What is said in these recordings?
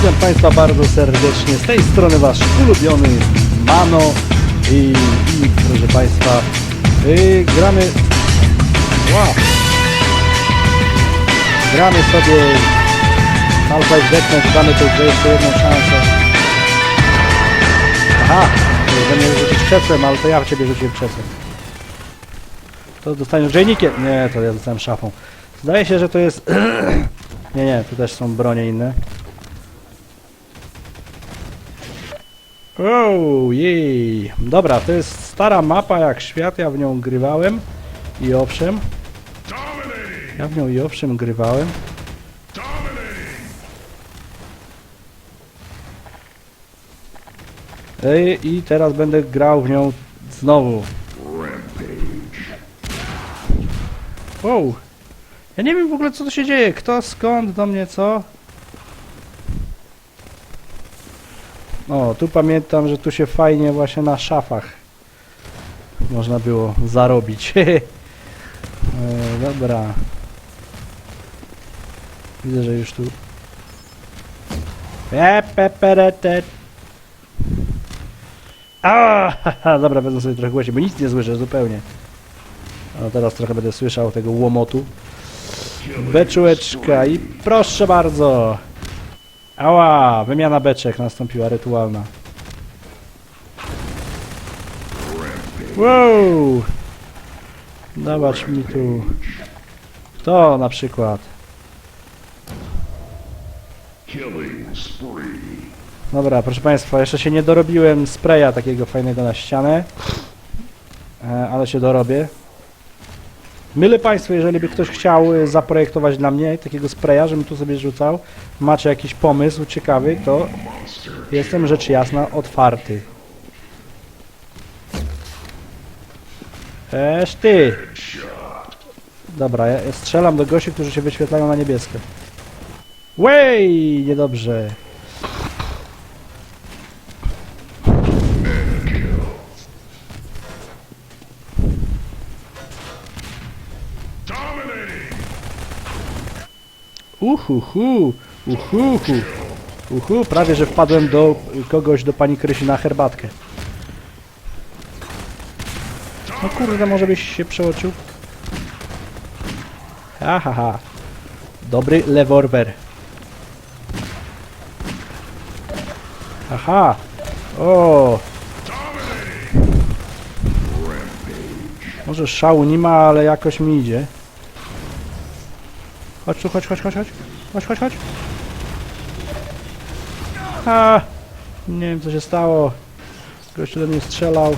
Witam Państwa bardzo serdecznie. Z tej strony Wasz ulubiony Mano i, i proszę Państwa, yy, gramy. Wow. Gramy sobie Half-Life Deathmatch, damy tej grze jeszcze jedną szansę. Aha, mnie rzucić krzesłem, ale to ja w Ciebie rzuciłem krzesłem. To dostaniesz grzejnikiem. Nie, to ja dostałem szafą. Zdaje się, że to jest... nie, nie, tu też są bronie inne. O, jej. Dobra, to jest stara mapa jak świat, ja w nią grywałem. I owszem. Ja w nią i owszem grywałem. Ej, I teraz będę grał w nią znowu. Wow. Ja nie wiem w ogóle co tu się dzieje. Kto, skąd, do mnie, co? O, tu pamiętam, że tu się fajnie właśnie na szafach można było zarobić. e, dobra. Widzę, że już tu... Pe, pere, te. A, haha, dobra, będę sobie trochę głośniej, bo nic nie słyszę zupełnie. A teraz trochę będę słyszał tego łomotu. Beczułeczka i proszę bardzo. Ała, wymiana beczek nastąpiła rytualna. Wow! Dawać mi tu. Kto na przykład? Dobra, proszę Państwa, jeszcze się nie dorobiłem spraya takiego fajnego na ścianę. E, ale się dorobię. Mylę Państwu, jeżeli by ktoś chciał y, zaprojektować dla mnie takiego spraya, żebym tu sobie rzucał, macie jakiś pomysł ciekawy, to jestem rzecz jasna otwarty. Eż ty! Dobra, ja strzelam do gości, którzy się wyświetlają na niebiesko. Wej! Niedobrze. Uhuhu, uhuhu, uhu, prawie że wpadłem do kogoś, do pani Krysi na herbatkę. No kurde, może byś się przeoczył? Ha, ha, ha. Dobry leworwer. Aha. O. Może szału nie ma, ale jakoś mi idzie. Chodź tu, chodź, chodź, chodź, chodź. Chodź, chodź, chodź. Nie wiem co się stało. Gościu do mnie strzelał.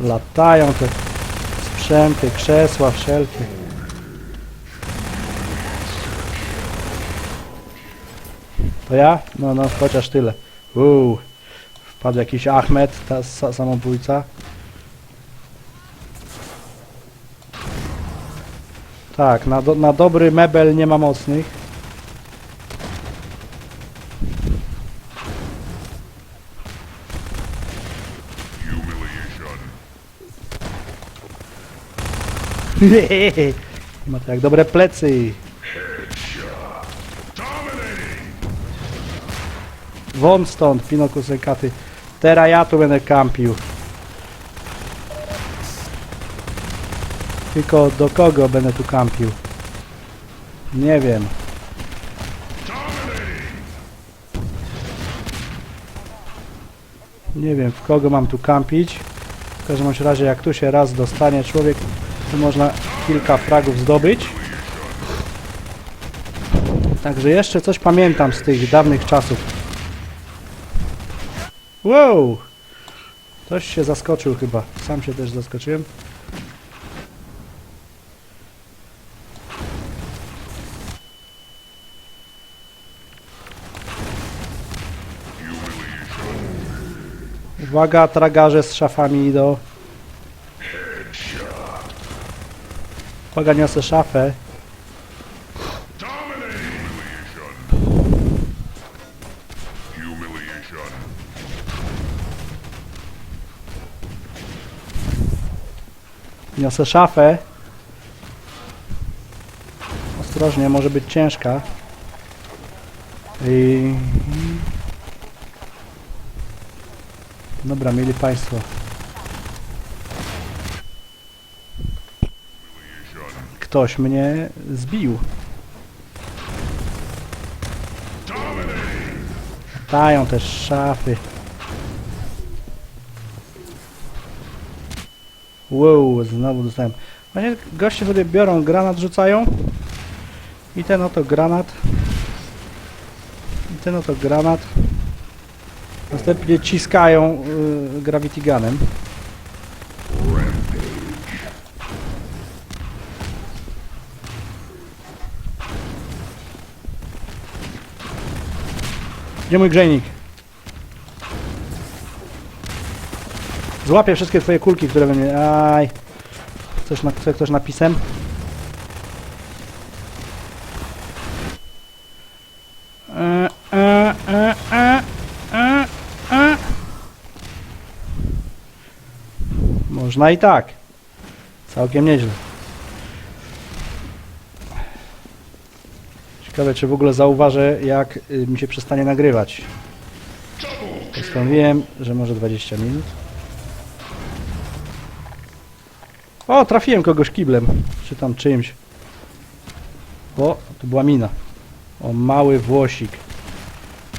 Latają te sprzęty, krzesła wszelkie. To ja? No, no, chociaż tyle. Uuu. Wpadł jakiś Ahmed, ta sa samobójca. Tak, na, do, na dobry mebel nie ma mocnych. Ma to jak dobre plecy. Won stąd, Pinoku katy. Teraz ja tu będę kampił. Tylko do kogo będę tu kampił? Nie wiem. Nie wiem, w kogo mam tu kampić. W każdym razie, jak tu się raz dostanie człowiek, to można kilka fragów zdobyć. Także jeszcze coś pamiętam z tych dawnych czasów. Wow! Ktoś się zaskoczył chyba. Sam się też zaskoczyłem. Uwaga, tragarze z szafami idą. Uwaga, niosę szafę. Niosę szafę. Ostrożnie, może być ciężka. I... Dobra, mieli Państwo. Ktoś mnie zbił. Dają też szafy. Wow, znowu dostałem. Właśnie goście sobie biorą granat, rzucają. I ten oto granat. I ten oto granat. Następnie ciskają y, gravity gunem. Gdzie mój grzejnik? Złapię wszystkie twoje kulki, które we mnie... Aj. Coś na, ktoś napisem? E, e, e. Można i tak. Całkiem nieźle. Ciekawe, czy w ogóle zauważę, jak y, mi się przestanie nagrywać. Postanowiłem, że może 20 minut. O, trafiłem kogoś kiblem, czy tam czymś. O, to była mina. O, mały Włosik.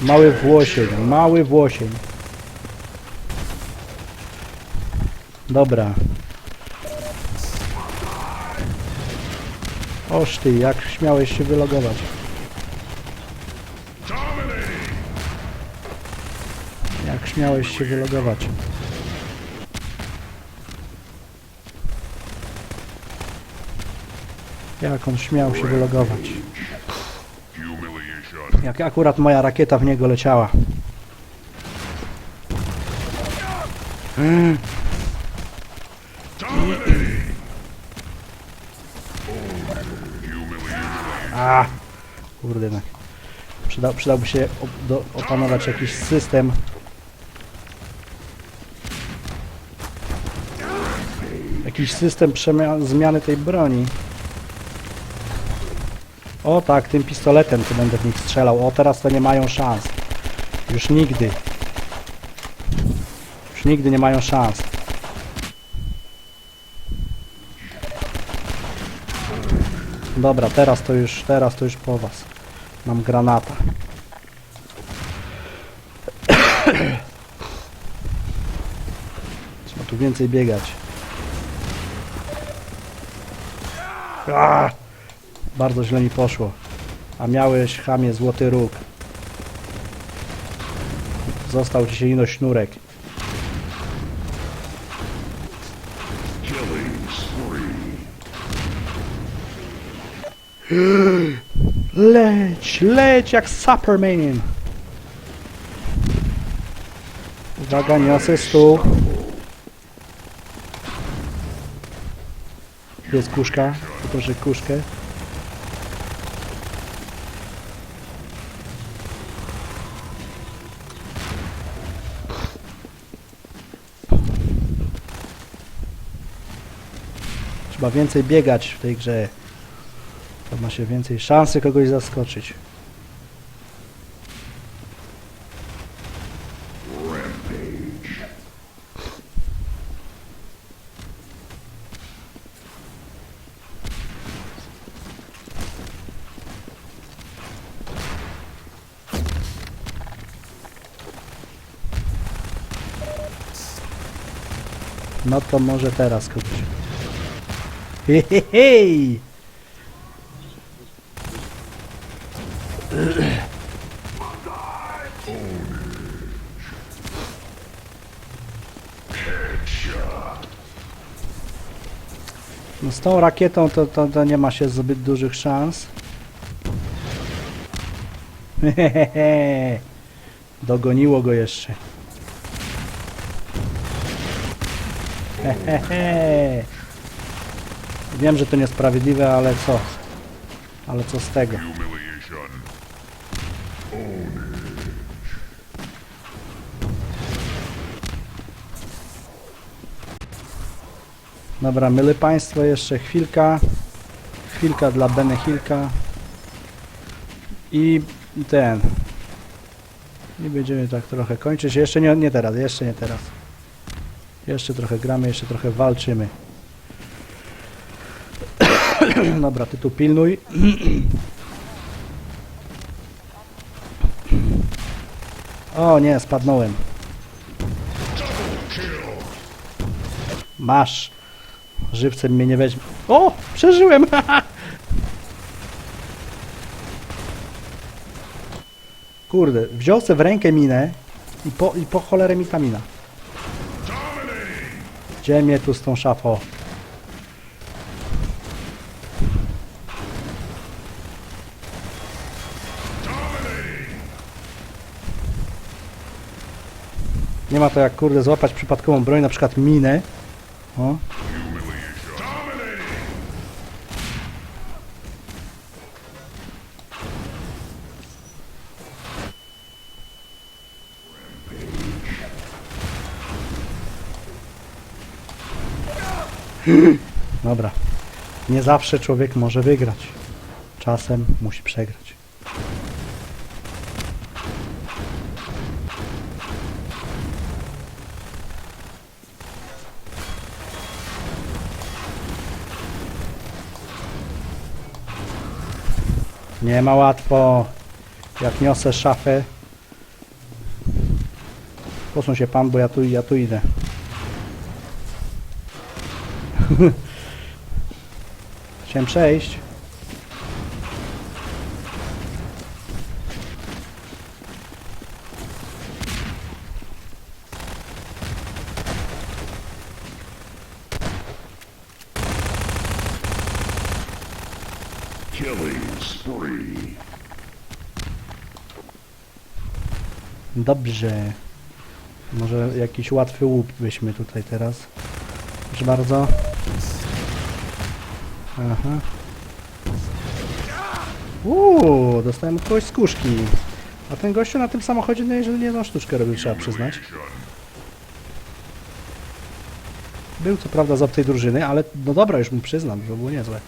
Mały Włosień, mały Włosień. Dobra. Oż ty, jak śmiałeś się wylogować. Jak śmiałeś się wylogować. Jak on śmiał się wylogować. Jak akurat moja rakieta w niego leciała. A, kurde jednak. Przyda, przydałby się op- do, opanować jakiś system. Jakiś system przemia- zmiany tej broni. O tak, tym pistoletem to będę w nich strzelał. O, teraz to nie mają szans. Już nigdy. Już nigdy nie mają szans. Dobra, teraz to już, teraz to już po was. Mam granata. Trzeba tu więcej biegać. A! Bardzo źle mi poszło. A miałeś, chamie, złoty róg. Został ci się ino sznurek. Leć, leć jak Superman. Uwaga, niosę stół. Jest kuszka, poproszę kuszkę. Trzeba więcej biegać w tej grze. To ma się więcej szansy kogoś zaskoczyć. No to może teraz kogoś. No z tą rakietą to, to, to nie ma się zbyt dużych szans. Hehehe. Dogoniło go jeszcze. Hehehe. Wiem, że to niesprawiedliwe, ale co? Ale co z tego? Dobra, mylę Państwo jeszcze chwilka. Chwilka dla Benechilka. I i ten. I będziemy tak trochę kończyć. Jeszcze nie, nie teraz, jeszcze nie teraz. Jeszcze trochę gramy, jeszcze trochę walczymy. Dobra, ty tu pilnuj. O nie, spadnąłem. Masz. Żywcem mnie nie weźmie. O! Przeżyłem! Kurde, wziął w rękę minę i po, i po cholerę mi ta mina. Gdzie mnie tu z tą szafą? Nie ma to jak kurde złapać przypadkową broń, na przykład minę. O. Dobra. Nie zawsze człowiek może wygrać. Czasem musi przegrać. Nie ma łatwo. Jak niosę szafę. Posuń się pan, bo ja tu, ja tu idę. Chciałem przejść. Dobrze. Może jakiś łatwy łup byśmy tutaj teraz. Proszę bardzo. Aha. Uuu, dostałem od kogoś z kuszki. A ten gościu na tym samochodzie no, jeżeli jedną sztuczkę robił, trzeba przyznać. Był co prawda z obcej drużyny, ale no dobra, już mu przyznam, to było niezłe.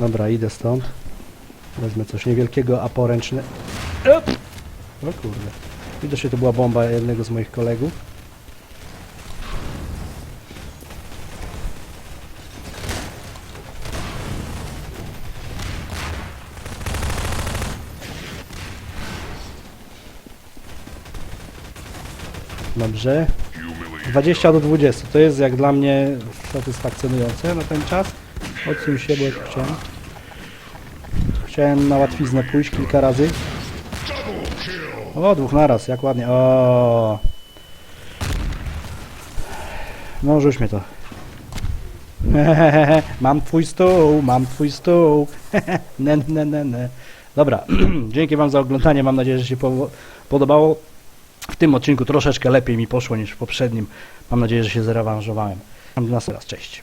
Dobra, idę stąd. Wezmę coś niewielkiego, a poręczne. Op! O kurde. Widocznie to była bomba jednego z moich kolegów. Dobrze. Humiliation. 20 do 20. To jest jak dla mnie satysfakcjonujące na ten czas. Odsuń się, bo ja tu chciałem. Chciałem na łatwiznę pójść kilka razy. O, dwóch naraz, jak ładnie. O. No, rzuć to. mam twój stół, mam twój stół. ne, ne, ne, ne. Dobra, dzięki wam za oglądanie. Mam nadzieję, że się po- podobało. W tym odcinku troszeczkę lepiej mi poszło niż w poprzednim. Mam nadzieję, że się zrewanżowałem. Nas teraz. Cześć.